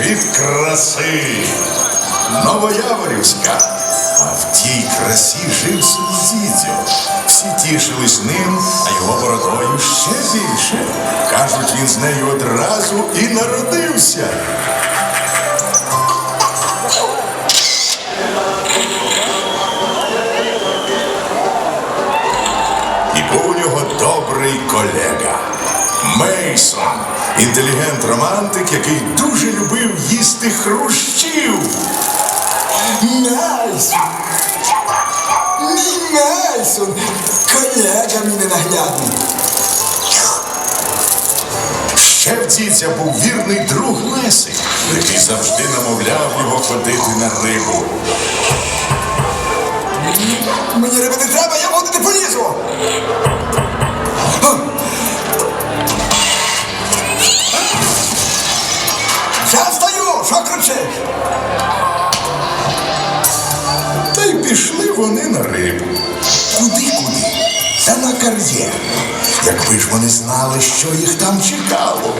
від краси. Новояворівська. А в тій красі жив дідьо. Всі тішились ним, а його бородою ще більше. Кажуть, він з нею одразу і народився. Мейсон, інтелігент-романтик, який дуже любив їсти хрущів. Мій Мейсон! Колега мій ненаглядний! Ще в дідя був вірний друг Лесик, який завжди намовляв його ходити на рибу. Мені риби не треба, я Куди-куди? Та на кар'єр. Якби ж вони знали, що їх там чекало.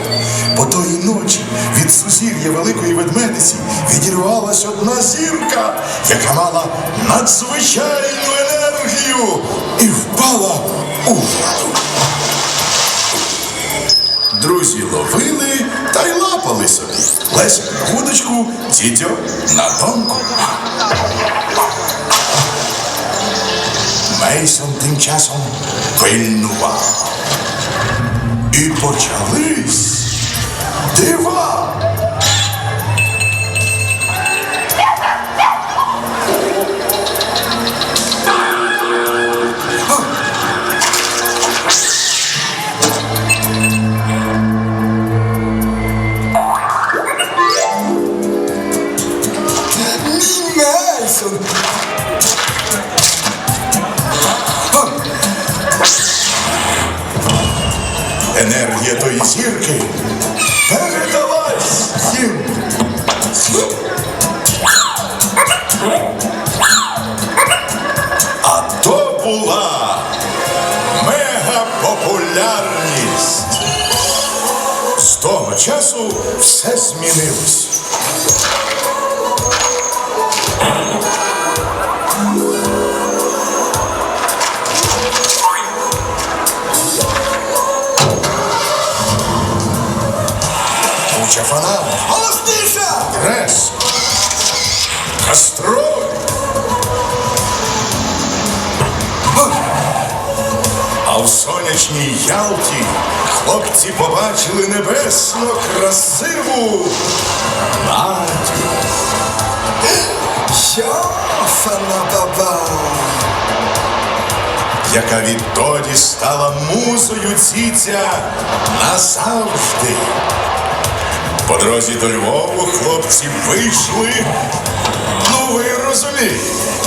Бо тої ночі від сузір'я великої ведмедиці відірвалась одна зірка, яка мала надзвичайну енергію і впала у воду. Друзі ловили та й лапали собі. Лесик на вудочку, дідьо на донку. Мейсон тим часом пильнував. І почались все змінилось. Куча фанат, Голосніше! прес, кастроль. А в сонячній Ялті хлопці побачили небесно красиву Надю. Йофана баба! яка відтоді стала музою ціця назавжди. По дорозі до Львову хлопці вийшли. Ну, ви розумієте.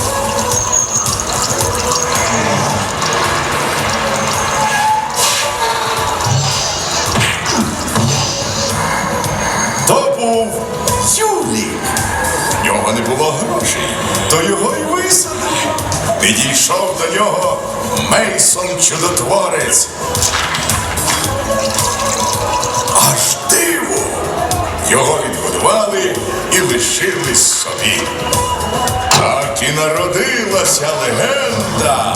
Підійшов до нього Мейсон чудотворець. Аж диво! Його відгодували і лишились собі. Так і народилася легенда,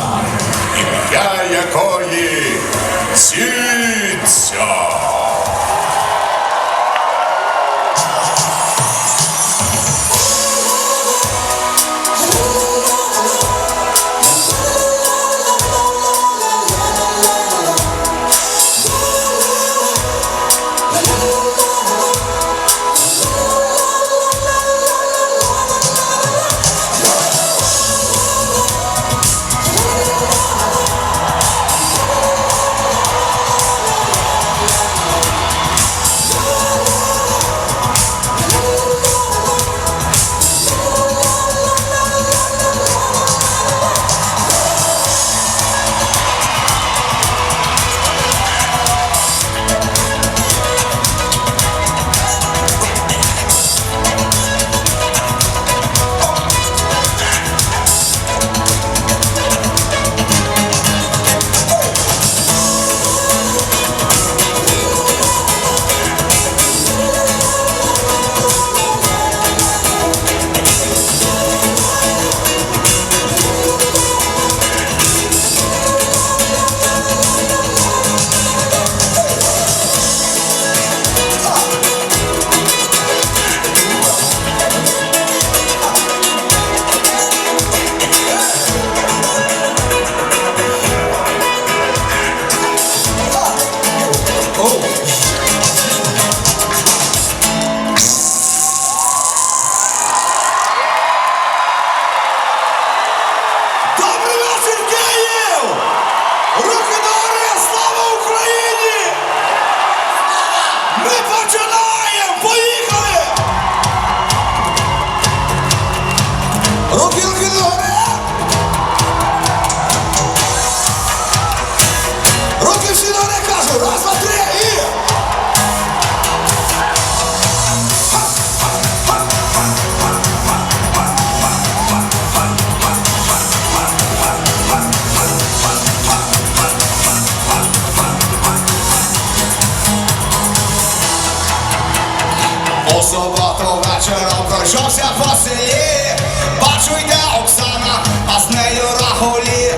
У суботу вечором пройшовся по селі, бачу, йде Оксана, а з нею рахулі.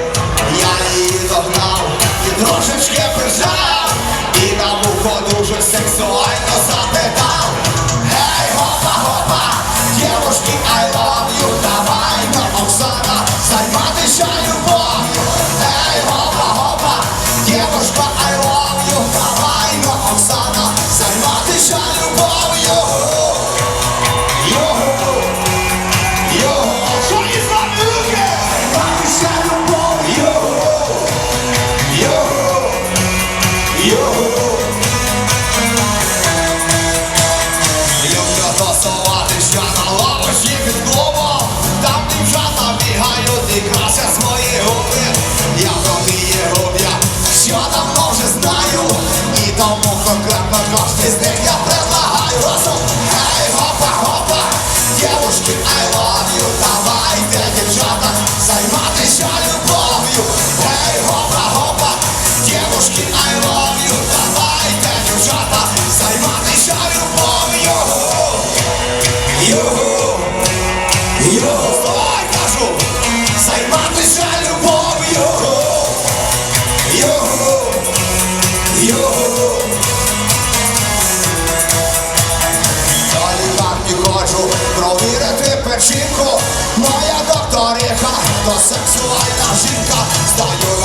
Я її догнав, і трошечки прижав, і на вухо дуже сексуально запитав. Гей, гопа, гопа, дівушки, ай Солідарні хочу провірити печінку, моя докторіха, то сексуальна жінка, здаю.